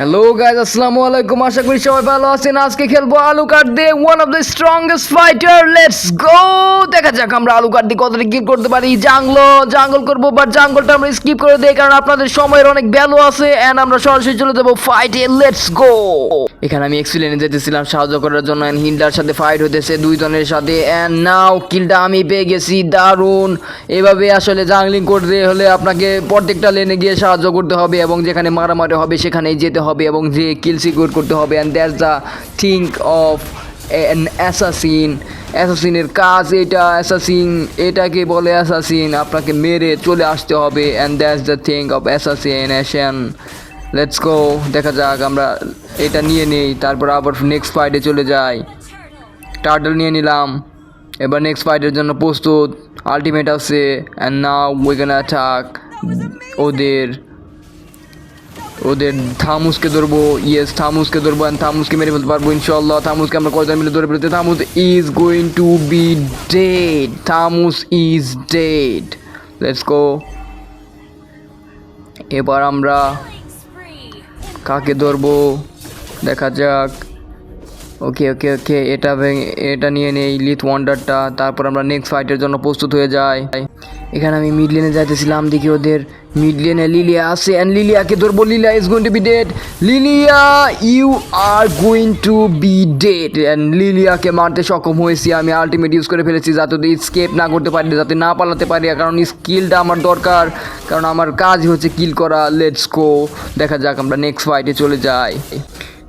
Hello guys আসসালামু আলাইকুম আশা করি সবাই ভালো আছেন। আজকে খেলব আলু কাট দিয়ে one of the strongest fighter let's go দেখা যাক, আমরা আলু কাট দিয়ে কতটা কি করতে পারি। জাংলো জাঙ্গল করব বাট জাঙ্গলটা আমরা স্কিপ করে দিই, কারণ আপনাদের সময়ের অনেক ভ্যালু আছে এন্ড আমরা সরাসরি চলে যাব ফাইটে লেটস গো এখানে আমি এক্সিলেন্টে যেতেছিলাম, সাহায্য করার জন্য এন্ড হিন্ডার সাথে ফাইট হতেছে দুইজনের সাথে। এন্ড নাও কিলটা আমি পেয়ে গেছি। দারুণ! এভাবে আসলে জাংলিং করতে হলে আপনাকে প্রত্যেকটা লেনে গিয়ে সাহায্য করতে হবে, এবং যেখানে মারামারি হবে, সেখানেই যেতে হবে এবং যে কিল সিকিউর করতে হবে and that's the think of an assassin অ্যাসাসিনের কাজ এটা অ্যাসাসিন এটাকে বলে অ্যাসাসিন আপনাকে মেরে চলে আসতে হবে and that's the think of assassination let's go দেখা যাক, আমরা এটা নিয়ে নেই, তারপর আবার নেক্সট ফাইটে চলে যাই। টার্টল নিয়ে নিলাম, এবার নেক্সট ফাইটের জন্য প্রস্তুত আলটিমেট আছে and now we can attack ওদের। ওদের থামুসকে ধরবো ইয়েস থামুসকে ধরবো অ্যান্ড থামুসকে মেরে ফেলতে পারব ইনশাল্লাহ থামুসকে আমরা কয়জন মিলে ধরে ফেলতে Thamuz is going to be dead Thamuz is dead let's go এবার আমরা কাকে ধরবো? দেখা যাক। ওকে ওকে ওকে এটা এটা নিয়ে নেই লিথ ওয়ান্ডারটা তারপর আমরা নেক্সট ফাইটের জন্য প্রস্তুত হয়ে যাই। এখানে আমি মিড লেনে যাইতেছিলাম, দেখি ওদের মিড লেনে লিলিয়া আছে। অ্যান্ড লিলিয়াকে ধরবো? Lylia is going to be dead Lylia you are going to be dead and লিলিয়াকে মারতে সক্ষম হয়েছি আমি। আলটিমেট ইউজ করে ফেলেছি যাতে ওদের স্কেপ না করতে পারি, যাতে না পালাতে পারি। কারণ স্কিলটা আমার দরকার। কারণ আমার কাজ হচ্ছে কিল করা। লেটস গো দেখা যাক আমরা নেক্সট ফাইটে চলে যাই।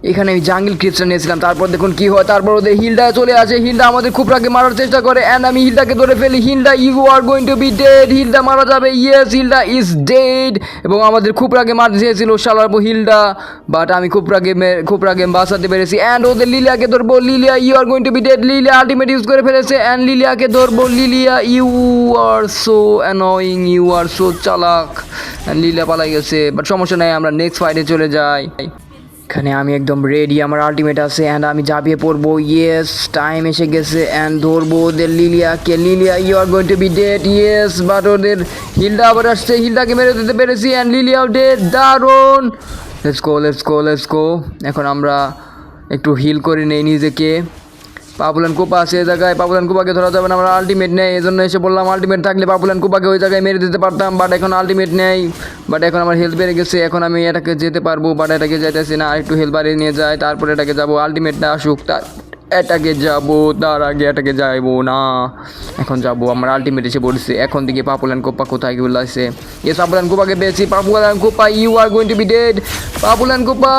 এখানে আমি জাঙ্গিল ক্রিপসটা নিয়েছিলাম। তারপর দেখুন কি হয়, তারপর ওদের হিলটা চলে আসে। হিলটা আমাদের খুব রাগে মারার চেষ্টা করে। অ্যান্ড আমি হিলটাকে ধরে ফেলি। Hilda you are going to be dead Hilda মারা যাবে। ইয়েস হিলটা ইজ ডেড এবং আমাদের খুব রাগে মারতে চেয়েছিল শালার হিলটা। বাট আমি খুব রাগে মে- খুব রাগে বাঁচাতে পেরেছি। অ্যান্ড ওদের লিলিয়াকে ধরবো। Lylia you are going to be dead Lylia ultimate use করে ফেলেছে। অ্যান্ড লিলিয়াকে ধরবো। Lylia you are so annoying you are so চালাক. অ্যান্ড লিলিয়া পালাই গেছে। বাট সমস্যা নাই, আমরা নেক্সট ফাইটে চলে যাই। এখানে আমি একদম রেডি আমার আলটিমেট আছে অ্যান্ড আমি ঝাঁপিয়ে পড়ব। ইয়েস টাইম এসে গেছে অ্যান্ড ধরবো ওদের লিলিয়াকে। Lylia you are going to be dead yes but ওদের হিলটা আবার আসছে হিলটাকে মেরে দিতে পেরেছি অ্যান্ড লিলিয়াও ডেড দারুণ! Let's go let's go let's go এখন আমরা একটু হিল করে নেই নিজেকে। পাপুলান কোপা আছে এই জায়গায়। পাপুলান কোপাকে ধরা যাবে না, আমরা আলটিমেট নেই, এই জন্য এসে বললাম আলটিমেট থাকলে পাপুলান কোপাকে ওই জায়গায় মেরে দিতে পারতাম বাট এখন আলটিমেট নেই। বাট এখন আমার হেলথ বেড়ে গেছে, এখন আমি এটাকে যেতে পারব বাট এটাকে যেতেছি না একটু হেলথ বাড়িয়ে নিয়ে যাই, তারপরে এটাকে যাব আলটিমেটটা আসুক তার এটাকে যাব, তার আগে এটাকে যাইবো না। এখন যাব, আমার আলটিমেট এসে পড়ছে, এখন থেকে পাপুলান কোপা কোথায় গেল আছে। এস পাপুলান কোপাকে পেয়েছি Popol and Kupa you are going to be dead Popol and Kupa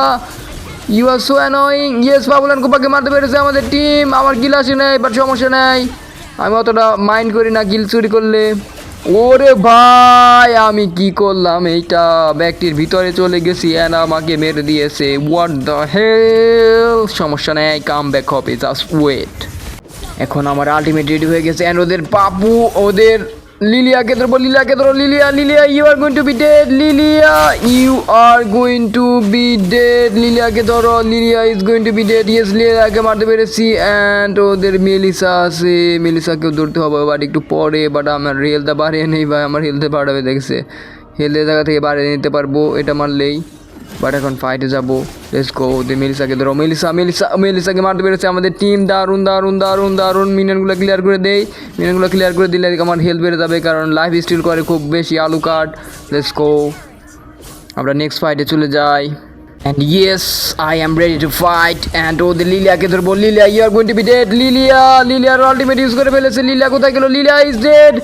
you are so annoying yes Popol and কোপাকে মারতে পেরেছে আমাদের টিম আমার গিল আসে নাই বাট সমস্যা নাই। আমি অতটা মাইন্ড করি না গিল চুরি করলে। ওরে ভাই, আমি কি করলাম? এইটা ব্যাগটির ভিতরে চলে গেছি অ্যান্ড আমাকে মেরে দিয়েছে। হোয়াট দ্য হেল সমস্যা নেই কাম ব্যাক হবে জাস্ট ওয়েট এখন আমার আলটিমেট রেডি হয়ে গেছে অ্যান্ড ওদের পাপু ওদের লিলিয়াকে ধরবো লিলিয়াকে ধরো Lylia Lylia you are going to be dead Lylia you are going to be dead লিলিয়াকে ধরো Lylia is going to be dead yes লিলিয়াকে মারতে পেরেছি। অ্যান্ড ওদের মেলিসা আছে। মেলিসাকেও ধরতে হবে বাট একটু পরে বাট আমার হেলথটা বাড়িয়ে নেই ভাই, আমার হেলথে বাড়াবে, দেখছে। হেলথের জায়গা থেকে বাড়িয়ে নিতে পারব, এটা মারলেই। বাট এখন ফাইটে যাব। লেটস গো ওদের মেলিসাকে ধরো। মেলিসা মেলিসা মেলিসাকে মারতে পেরেছে আমাদের টিম দারুণ দারুণ দারুণ দারুণ। মিনিয়নগুলো ক্লিয়ার করে দেয় মিনিয়নগুলো ক্লিয়ার করে দিলে আমার হেল্প বেড়ে যাবে কারণ লাইফ স্টিল করে খুব বেশি আলু কাট লেটস গো আমরা নেক্সট ফাইটে চলে যাই। And yes, I am ready to fight. And oh, the লিলিয়াকে ধরবো। Lylia you are to be dead Lylia লিলিয়ার ultimate use করে ফেলেছে। লিলিয়া কোথায় গেল? লিলিয়া ইজ ডেড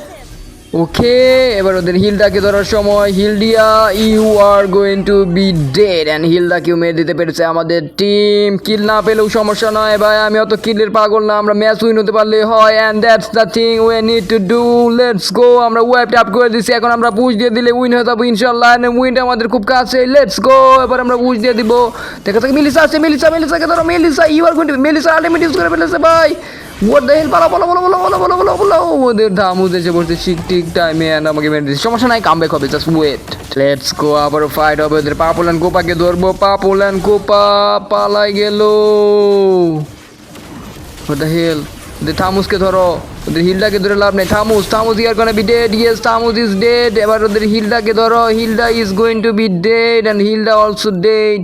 ওকে, এবার ওদের হিলটাকে ধরার সময়, Hilda you are going to be dead and হিলদাকেও মেরে দিতে পেরেছে আমাদের টিম কিল না পেলেও সমস্যা নয় ভাই, আমি অত কিলের পাগল না, আমরা ম্যাচ উইন হতে পারলে হয় and that's the thing we need to do let's go আমরা ওয়েব ট্যাপ করে দিচ্ছি এখন আমরা পুশ দিয়ে দিলে উইন হয়ে যাব ইনশাল্লাহ উইনটা আমাদের খুব কাছে লেটস গো এবার আমরা পুশ দিয়ে দিব। দেখা যাক, মিলিসা আছে, মিলিসা, মিলিসাকে ধরো, Melissa you are going to Melissa ultimate use করে ফেলেছে ভাই। হোয়াট দ্য হেল পালা বলো বলো বলো বলো বলো বলো বলো। ওদের ধামুজ এসে বসছে। ঠিক ঠিক টাইমে অ্যান্ড আমাকে মেন দিচ্ছে সমস্যা নাই কামব্যাক হবে জাস্ট ওয়েট লেটস গো আবারও ফাইট হবে ওদের। পাপোলান কোপাকে ধরবো, পাপোলান কোপা পালাই গেল। হোয়াট দ্য হেল ওদের থামুজকে ধরো। ওদের হিলটাকে ধরে লাভ নেই। Thamuz Thamuz, you're gonna be dead yes Thamuz is dead এবার ওদের হিলটাকে ধরো Hilda is going to be dead and Hilda also dead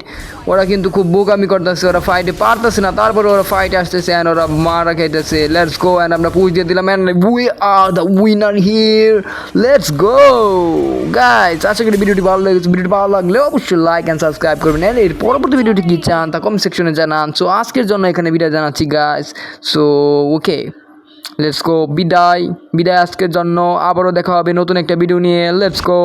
ওরা কিন্তু খুব বোকামি করতেছে, ওরা ফাইটে পারতেছে না। তারপরে ওরা ফাইটে আসতেছে অ্যান্ড ওরা মারা খাইতেছে। লেটস গো অ্যান্ড আমরা পুষ দিয়ে দিলাম and we are the winner here let's go guys আশা করি ভিডিওটি ভালো লেগেছে। ভিডিওটি ভালো লাগলে অবশ্যই লাইক অ্যান্ড সাবস্ক্রাইব করবেন। And এর পরবর্তী ভিডিওটি কী চান তা কমেন্ট সেকশনে জানান। সো আজকের জন্য এখানে বিদায় জানাচ্ছি guys so okay let's go বিদায়। বিদায় আজকের জন্য। আবারও দেখা হবে নতুন একটা ভিডিও নিয়ে। Let's go